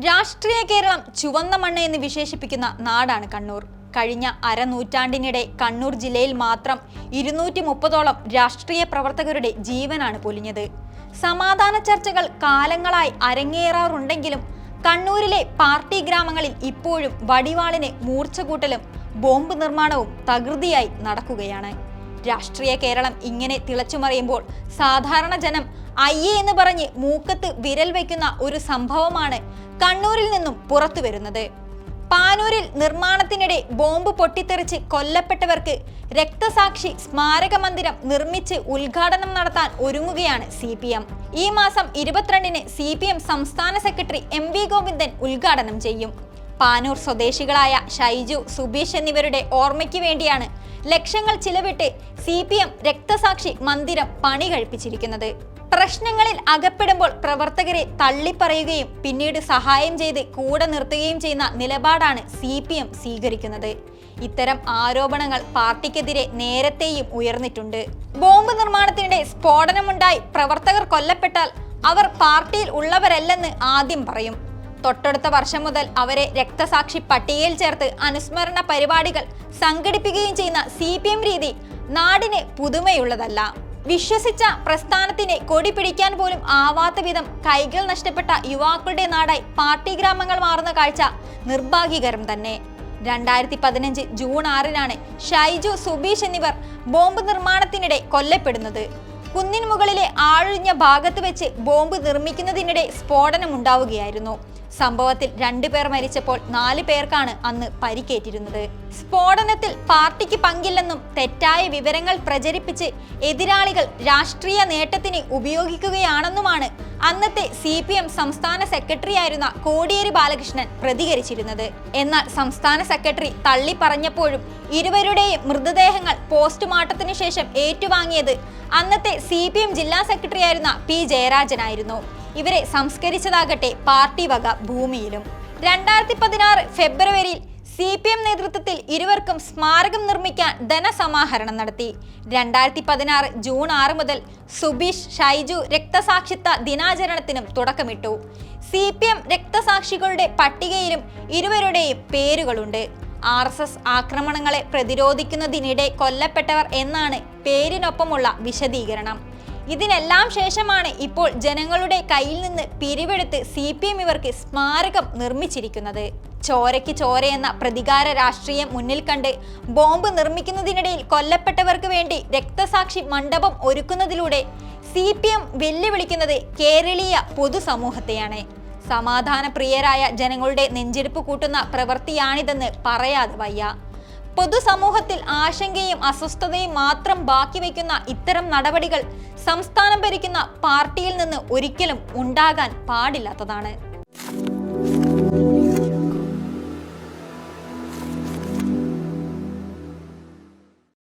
രാഷ്ട്രീയ കേരളം ചുവന്ന മണ്ണ് എന്ന് വിശേഷിപ്പിക്കുന്ന നാടാണ് കണ്ണൂർ. കഴിഞ്ഞ അരനൂറ്റാണ്ടിനിടെ കണ്ണൂർ ജില്ലയിൽ മാത്രം ഇരുന്നൂറ്റി മുപ്പതോളം രാഷ്ട്രീയ പ്രവർത്തകരുടെ ജീവനാണ് പൊലിഞ്ഞത്. സമാധാന ചർച്ചകൾ കാലങ്ങളായി അരങ്ങേറാറുണ്ടെങ്കിലും കണ്ണൂരിലെ പാർട്ടി ഗ്രാമങ്ങളിൽ ഇപ്പോഴും വടിവാളിന് മൂർച്ച കൂട്ടലും ബോംബ് നിർമ്മാണവും തകൃതിയായി നടക്കുകയാണ്. രാഷ്ട്രീയ കേരളം ഇങ്ങനെ തിളച്ചുമറിയുമ്പോൾ സാധാരണ ജനം അയ്യേ എന്ന് പറഞ്ഞ് മൂക്കത്ത് വിരൽ വയ്ക്കുന്ന ഒരു സംഭവമാണ് കണ്ണൂരിൽ നിന്നും പുറത്തു വരുന്നത്. പാനൂരിൽ നിർമ്മാണത്തിനിടെ ബോംബ് പൊട്ടിത്തെറിച്ച് കൊല്ലപ്പെട്ടവർക്ക് രക്തസാക്ഷി സ്മാരക മന്ദിരം നിർമ്മിച്ച് ഉദ്ഘാടനം നടത്താൻ ഒരുങ്ങുകയാണ് സി പി എം. ഈ മാസം ഇരുപത്തിരണ്ടിന് സി പി എം സംസ്ഥാന സെക്രട്ടറി എം വി ഗോവിന്ദൻ ഉദ്ഘാടനം ചെയ്യും. പാനൂർ സ്വദേശികളായ ഷൈജു സുബീഷ് എന്നിവരുടെ ഓർമ്മയ്ക്ക് വേണ്ടിയാണ് ലക്ഷങ്ങൾ ചിലവിട്ട് സി പി എം രക്തസാക്ഷി മന്ദിരം പണി കഴിപ്പിച്ചിരിക്കുന്നത് പ്രശ്നങ്ങളിൽ അകപ്പെടുമ്പോൾ പ്രവർത്തകരെ തള്ളിപ്പറയുകയും പിന്നീട് സഹായം ചെയ്ത് കൂടെ നിർത്തുകയും ചെയ്യുന്ന നിലപാടാണ് സി സ്വീകരിക്കുന്നത്. ഇത്തരം ആരോപണങ്ങൾ പാർട്ടിക്കെതിരെ നേരത്തെയും ഉയർന്നിട്ടുണ്ട്. ബോംബ് നിർമ്മാണത്തിനിടെ സ്ഫോടനമുണ്ടായി പ്രവർത്തകർ കൊല്ലപ്പെട്ടാൽ അവർ പാർട്ടിയിൽ ഉള്ളവരല്ലെന്ന് ആദ്യം പറയും. തൊട്ടടുത്ത വർഷം മുതൽ അവരെ രക്തസാക്ഷി പട്ടികയിൽ ചേർത്ത് അനുസ്മരണ പരിപാടികൾ സംഘടിപ്പിക്കുകയും ചെയ്യുന്ന സി രീതി നാടിന് പുതുമയുള്ളതല്ല. വിശ്വസിച്ച പ്രസ്ഥാനത്തിന് കൊടി പിടിക്കാൻ പോലും ആവാത്ത വിധം കൈകൾ നഷ്ടപ്പെട്ട യുവാക്കളുടെ നാടായി പാർട്ടി ഗ്രാമങ്ങൾ മാറുന്ന കാഴ്ച നിർഭാഗ്യകരം തന്നെ. രണ്ടായിരത്തി പതിനഞ്ച് ജൂൺ ആറിനാണ് ഷൈജു സുബീഷ് എന്നിവർ ബോംബ് നിർമ്മാണത്തിനിടെ കൊല്ലപ്പെടുന്നത്. കുന്നിൻ മുകളിലെ ആഴിഞ്ഞ ഭാഗത്ത് വെച്ച് ബോംബ് നിർമ്മിക്കുന്നതിനിടെ സ്ഫോടനമുണ്ടാവുകയായിരുന്നു. സംഭവത്തിൽ രണ്ടു പേർ മരിച്ചപ്പോൾ നാല് പേർക്കാണ് അന്ന് പരിക്കേറ്റിരുന്നത്. സ്ഫോടനത്തിൽ പാർട്ടിക്ക് പങ്കില്ലെന്നും തെറ്റായ വിവരങ്ങൾ പ്രചരിപ്പിച്ച് എതിരാളികൾ രാഷ്ട്രീയ നേട്ടത്തിന് ഉപയോഗിക്കുകയാണെന്നുമാണ് അന്നത്തെ സി പി എം സംസ്ഥാന സെക്രട്ടറി ആയിരുന്ന കോടിയേരി ബാലകൃഷ്ണൻ പ്രതികരിച്ചിരുന്നത്. എന്നാൽ സംസ്ഥാന സെക്രട്ടറി തള്ളി പറഞ്ഞപ്പോഴും ഇരുവരുടെയും മൃതദേഹങ്ങൾ പോസ്റ്റ്മോർട്ടത്തിന് ശേഷം ഏറ്റുവാങ്ങിയത് അന്നത്തെ സി പി എം ജില്ലാ സെക്രട്ടറി ആയിരുന്ന പി ജയരാജനായിരുന്നു. ഇവരെ സംസ്കരിച്ചതാകട്ടെ പാർട്ടി വക ഭൂമിയിലും. രണ്ടായിരത്തി പതിനാറ് ഫെബ്രുവരിയിൽ സി പി എം നേതൃത്വത്തിൽ ഇരുവർക്കും സ്മാരകം നിർമ്മിക്കാൻ ധനസമാഹരണം നടത്തി. രണ്ടായിരത്തി പതിനാറ് ജൂൺ ആറ് മുതൽ സുബീഷ് ഷൈജു രക്തസാക്ഷിത്വ ദിനാചരണത്തിനും തുടക്കമിട്ടു. സി പി എം രക്തസാക്ഷികളുടെ പട്ടികയിലും ഇരുവരുടെയും പേരുകളുണ്ട്. ആർ എസ് എസ് ആക്രമണങ്ങളെ പ്രതിരോധിക്കുന്നതിനിടെ കൊല്ലപ്പെട്ടവർ എന്നാണ് പേരിനൊപ്പമുള്ള വിശദീകരണം. ഇതിനെല്ലാം ശേഷമാണ് ഇപ്പോൾ ജനങ്ങളുടെ കയ്യിൽ നിന്ന് പിരിവെടുത്ത് സി പി എം ഇവർക്ക് സ്മാരകം നിർമ്മിച്ചിരിക്കുന്നത്. ചോരയ്ക്ക് ചോരയെന്ന പ്രതികാര രാഷ്ട്രീയം മുന്നിൽ കണ്ട് ബോംബ് നിർമ്മിക്കുന്നതിനിടയിൽ കൊല്ലപ്പെട്ടവർക്ക് വേണ്ടി രക്തസാക്ഷി മണ്ഡപം ഒരുക്കുന്നതിലൂടെ സി പി എം വെല്ലുവിളിക്കുന്നത് കേരളീയ പൊതുസമൂഹത്തെയാണ്. സമാധാന പ്രിയരായ ജനങ്ങളുടെ നെഞ്ചെടുപ്പ് കൂട്ടുന്ന പ്രവൃത്തിയാണിതെന്ന് പറയാതെ വയ്യ. പൊതുസമൂഹത്തിൽ ആശങ്കയും അസ്വസ്ഥതയും മാത്രം ബാക്കി വയ്ക്കുന്ന ഇത്തരം നടപടികൾ സംസ്ഥാനം ഭരിക്കുന്ന പാർട്ടിയിൽ നിന്ന് ഒരിക്കലും ഉണ്ടാകാൻ പാടില്ലാത്തതാണ്.